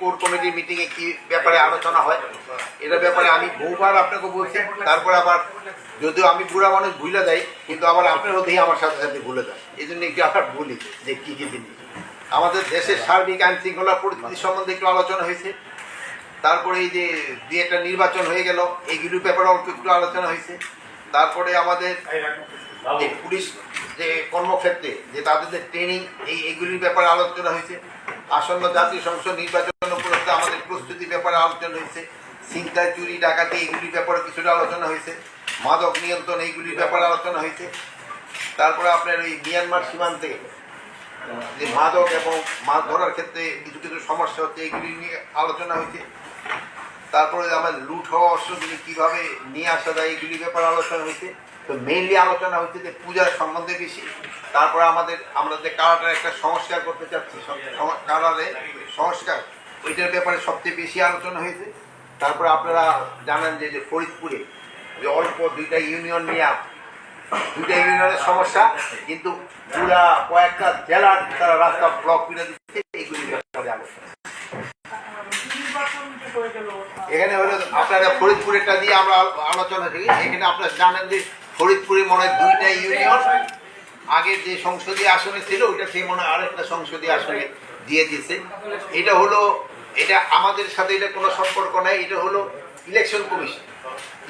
Core কমিটির মিটিংয়ে কি ব্যাপারে আলোচনা হয় এটার ব্যাপারে আমি বহুবার আপনাকে বলছি, তারপরে আবার যদিও আমি বুড়া মানুষ ভুলে যাই, কিন্তু আবার আপনারও দিয়ে আমার সাথে সাথে ভুলে যায়। এই জন্য একটু আবার বলি যে কী কী জিনিস আমাদের দেশের সার্বিক আইন শৃঙ্খলা পরিস্থিতি সম্বন্ধে একটু আলোচনা হয়েছে, তারপরে এই যে দু একটা নির্বাচন হয়ে গেল এইগুলির ব্যাপারে অল্প একটু আলোচনা হয়েছে, তারপরে আমাদের যে পুলিশ যে কর্মক্ষেত্রে যে তাদের যে ট্রেনিং এই এইগুলির ব্যাপারে আলোচনা হয়েছে আসন্ন জাতীয় সংসদ নির্বাচন উপলক্ষে আমাদের প্রস্তুতির ব্যাপারে আলোচনা হয়েছে। ছিনতাই চুরি, ডাকাতি এইগুলির ব্যাপারে কিছুটা আলোচনা হয়েছে। মাদক নিয়ন্ত্রণ এইগুলির ব্যাপারে আলোচনা হয়েছে। তারপরে আপনার এই মিয়ানমার সীমান্তে যে মাদক এবং মাছ ধরার ক্ষেত্রে কিছু কিছু সমস্যা হচ্ছে এইগুলি নিয়ে আলোচনা হয়েছে। তারপরে আমার লুট হওয়া অস্ত্রগুলি কীভাবে নিয়ে আসা যায় এইগুলির ব্যাপারে আলোচনা হয়েছে। তো মেইনলি আলোচনা হচ্ছে যে পূজার সম্বন্ধে বেশি। তারপরে আমাদের, আমরা যে কারাটার একটা সংস্কার করতে চাচ্ছি কারারে সংস্কার, ওইটার ব্যাপারে সবচেয়ে বেশি আলোচনা হয়েছে। তারপরে আপনারা জানেন যে যে ফরিদপুরে যে অল্প দুইটা ইউনিয়ন নিয়ে দুইটা ইউনিয়নের সমস্যা, কিন্তু পুরা কয়েকটা জেলার তারা রাস্তা ব্লক করে দিচ্ছে এইগুলি ব্যাপারে আলোচনা। এখানে হলো আপনারা ফরিদপুরেরটা দিয়ে আমরা আলোচনা করি। এখানে আপনারা জানেন যে ফরিদপুরে মনে হয় দুইটা ইউনিয়ন। আগে যে সংসদীয় আসনে ছিল ওইটা সেই মনে হয় আরেকটা সংসদীয় আসনে দিয়ে দিয়েছে। এটা হলো এটা আমাদের সাথে এটা কোনো সম্পর্ক নাই এটা হলো ইলেকশন কমিশন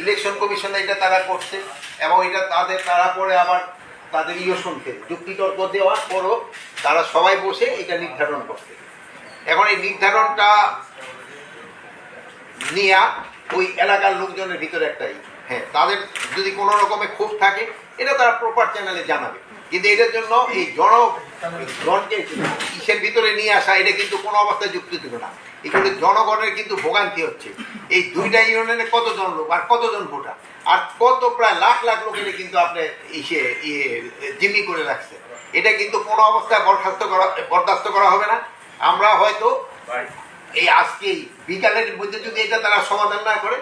ইলেকশন কমিশন এটা তারা করছে এবং এটা তাদের তারা পরে আবার তাদের ইয়ে শুনছে যুক্তিতর্ক দেওয়ার পরও তারা সবাই বসে এটা নির্ধারণ করছে। এখন এই নির্ধারণটা নিয়া ওই এলাকার লোকজনের ভিতরে একটাই হ্যাঁ তাদের যদি কোনো রকমে ক্ষোভ থাকে, এটা তারা প্রপার চ্যানেলে জানাবে। কিন্তু এদের জন্য এই জন জনকে কিসের ভিতরে নিয়ে আসা, এটা কিন্তু কোনো অবস্থায় যুক্তিযুক্ত না। এখানে জনগণের কিন্তু ভোগান্তি হচ্ছে। এই দুইটা ইউনিয়নে কতজন লোক আর কতজন ভোটার? আর কত প্রায় লাখ লাখ লোকের কিন্তু আপনি ইসে ইয়ে জিম্মি করে রাখছে। এটা কিন্তু কোনো অবস্থায় বরখাস্ত করা, বরদাস্ত করা হবে না। আমরা হয়তো এই আজকেই বিকালের মধ্যে যদি এটা তারা সমাধান না করে,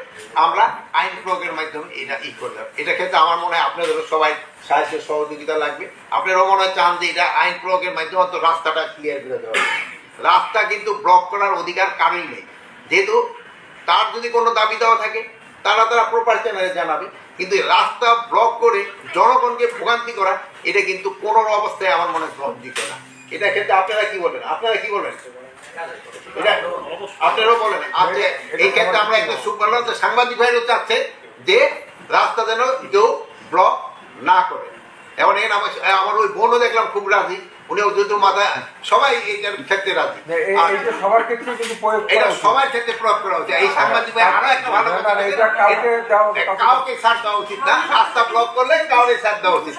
আমরা আইন প্রয়োগের মাধ্যমে এটা ই করলাম। এটা ক্ষেত্রে আমার মনে হয় আপনাদেরও সবাই সাহায্য সহযোগিতা লাগবে। আপনারাও মনে হয় চান যে এটা আইন প্রয়োগের মাধ্যমে অন্তত রাস্তাটা ক্লিয়ার করে দেওয়া রাস্তা কিন্তু ব্লক করার অধিকার কারোই নেই। যেহেতু তার যদি কোনো দাবি দেওয়া থাকে, তারা তারা প্রপার চ্যানেলে জানাবে। কিন্তু রাস্তা ব্লক করে জনগণকে ভোগান্তি করা, এটা কিন্তু কোনো অবস্থায় আমার মনে হয় গ্রহণযোগ্য না। এটা ক্ষেত্রে আপনারা কি বলেন আপনারা কি এটা আপনারাও বলেন। আজকে এই ক্ষেত্রে আমরা একটা সুপার সাংবাদিক ভাইরও চাচ্ছে যে রাস্তা যেন কেউ ব্লক না করে। এখন এর আমার আমার ওই বোনও দেখলাম খুব রাজি উনিও যেহেতু মাথায় সবাই এইটার ক্ষেত্রে রাজি। এই- আর এই যে সবার ক্ষেত্রে কিন্তু এটা সবার ক্ষেত্রে প্রয়োগ করা উচিত। এই সাংবাদিক ভাই আরও একটা ভালো না, কথা না, বলেছেন। এটা কাউকে ছাড় দেওয়া উচিত না। রাস্তা ব্লক করলে কাউকে ছাড় দেওয়া উচিত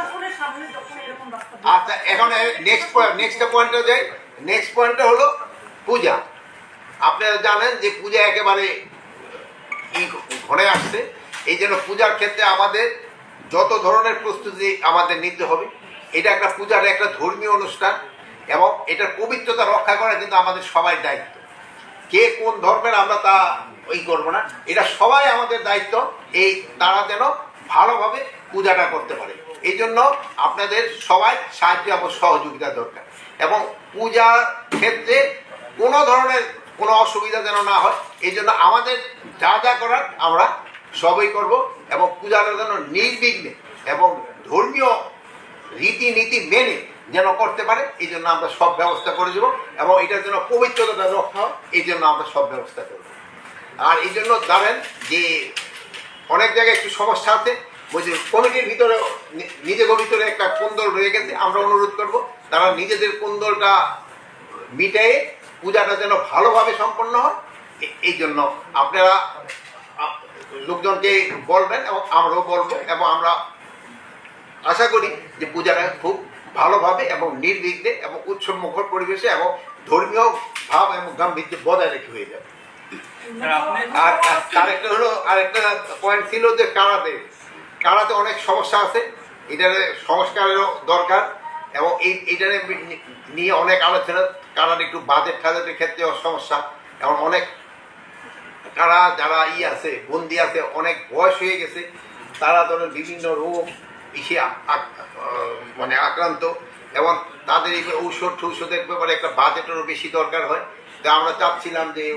আচ্ছা এখন নেক্সট নেক্সট পয়েন্টে যাই। নেক্সট পয়েন্টে হলো পূজা। আপনারা জানেন যে পূজা একেবারে ঘরে আসছে। এই জন্য পূজার ক্ষেত্রে আমাদের যত ধরনের প্রস্তুতি আমাদের নিতে হবে, এটা একটা পূজার একটা ধর্মীয় অনুষ্ঠান এবং এটার পবিত্রতা রক্ষা করা কিন্তু আমাদের সবাই দায়িত্ব। কে কোন ধর্মের আমরা তা ওই করব না। এটা সবাই আমাদের দায়িত্ব, এই তারা যেন ভালোভাবে পূজাটা করতে পারে। এই জন্য আপনাদের সবাই সাহায্য এবং সহযোগিতা দরকার। এবং পূজার ক্ষেত্রে কোনো ধরনের কোনো অসুবিধা যেন না হয়, এই জন্য আমাদের যা যা করার আমরা সবই করব এবং পূজাটা যেন নির্বিঘ্নে এবং ধর্মীয় রীতিনীতি মেনে যেন করতে পারে, এই জন্য আমরা সব ব্যবস্থা করে দেবো এবং এটার জন্য পবিত্রতা রক্ষা হয় এই জন্য আমরা সব ব্যবস্থা করব। আর এই জন্য জানেন যে অনেক জায়গায় একটু সমস্যা আছে বলছি কমিটির ভিতরে নিজেদের ভিতরে একটা কুন্দল রয়ে গেছে, আমরা অনুরোধ করব তারা নিজেদের কুন্দলটা মিটায়ে পূজাটা যেন ভালোভাবে সম্পন্ন হয় এই জন্য আপনারা লোকজনকে বলবেন এবং আমরাও বলব এবং আমরা আশা করি যে পূজাটা খুব ভালোভাবে এবং নির্বিঘ্নে এবং উৎসব মুখর পরিবেশে এবং ধর্মীয় ভাব এবং গাম্ভীর্য বজায় রেখে হয়ে যাবে। আর আর আরেকটা হলো আরেকটা পয়েন্ট ছিল যে কারাতে। কারাতে অনেক সমস্যা আছে এটার সংস্কারেরও দরকার। এবং এই এটার নিয়ে অনেক আলোচনা কারার একটু বাজেট টাজেটের ক্ষেত্রেও সমস্যা। এবং অনেক কারা যারা ই আছে, বন্দি আছে, অনেক বয়স হয়ে গেছে, তারা ধরেন বিভিন্ন রোগ ইসে মানে আক্রান্ত। এবং তাদের এই ঔষধ টৌষধের ব্যাপারে একটা বাজেটেরও বেশি দরকার হয়। তা আমরা চাচ্ছিলাম যে